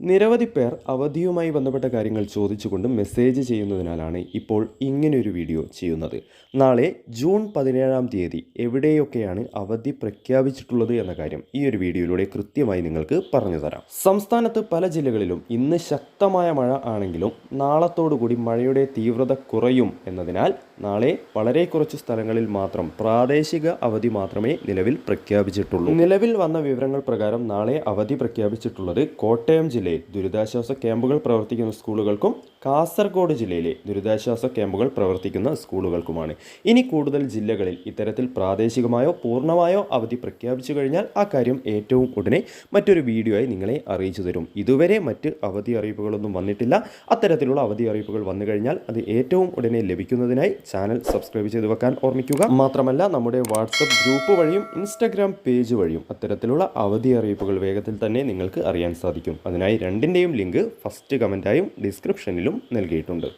നിരവധി പേർ അവധിയുമായി ബന്ധപ്പെട്ട കാര്യങ്ങൾ ചോദിച്ചുകൊണ്ട് മെസ്സേജ് ചെയ്യുന്നതിനാലാണ് ഇപ്പോൾ ഇങ്ങനെയൊരു വീഡിയോ ചെയ്യുന്നത്. നാളെ ജൂൺ പതിനേഴാം തീയതി എവിടെയൊക്കെയാണ് അവധി പ്രഖ്യാപിച്ചിട്ടുള്ളത് എന്ന കാര്യം ഈ ഒരു വീഡിയോയിലൂടെ കൃത്യമായി നിങ്ങൾക്ക് പറഞ്ഞു തരാം. സംസ്ഥാനത്ത് പല ജില്ലകളിലും ഇന്ന് ശക്തമായ മഴ ആണെങ്കിലും നാളത്തോടുകൂടി മഴയുടെ തീവ്രത കുറയും എന്നതിനാൽ നാളെ വളരെ കുറച്ച് സ്ഥലങ്ങളിൽ മാത്രം പ്രാദേശിക അവധി മാത്രമേ നിലവിൽ പ്രഖ്യാപിച്ചിട്ടുള്ളൂ. നിലവിൽ വന്ന വിവരങ്ങൾ പ്രകാരം നാളെ അവധി പ്രഖ്യാപിച്ചിട്ടുള്ളത് കോട്ടയം ജില്ലയിൽ ദുരിതാശ്വാസ ക്യാമ്പുകൾ പ്രവർത്തിക്കുന്ന സ്കൂളുകൾക്കും കാസർഗോഡ് ജില്ലയിലെ ദുരിതാശ്വാസ ക്യാമ്പുകൾ പ്രവർത്തിക്കുന്ന സ്കൂളുകൾക്കുമാണ്. ഇനി കൂടുതൽ ജില്ലകളിൽ ഇത്തരത്തിൽ പ്രാദേശികമായോ പൂർണമായോ അവധി പ്രഖ്യാപിച്ചു കഴിഞ്ഞാൽ ആ കാര്യം ഏറ്റവും ഉടനെ മറ്റൊരു വീഡിയോ ആയി നിങ്ങളെ അറിയിച്ചു തരും. ഇതുവരെ മറ്റ് അവധി അറിയിപ്പുകളൊന്നും വന്നിട്ടില്ല. അത്തരത്തിലുള്ള അവധി അറിയിപ്പുകൾ വന്നു കഴിഞ്ഞാൽ അത് ഏറ്റവും ഉടനെ ലഭിക്കുന്നതിനായി ചാനൽ സബ്സ്ക്രൈബ് ചെയ്ത് വെക്കാൻ ഓർമ്മിക്കുക. മാത്രമല്ല നമ്മുടെ വാട്സപ്പ് ഗ്രൂപ്പ് വഴിയും ഇൻസ്റ്റാഗ്രാം പേജ് വഴിയും അത്തരത്തിലുള്ള അവധി അറിയിപ്പുകൾ വേഗത്തിൽ തന്നെ നിങ്ങൾക്ക് അറിയാൻ സാധിക്കും. അതിനായി രണ്ടിന്റെയും ലിങ്ക് ഫസ്റ്റ് കമന്റായും ഡിസ്ക്രിപ്ഷനിലും നൽകിയിട്ടുണ്ട്.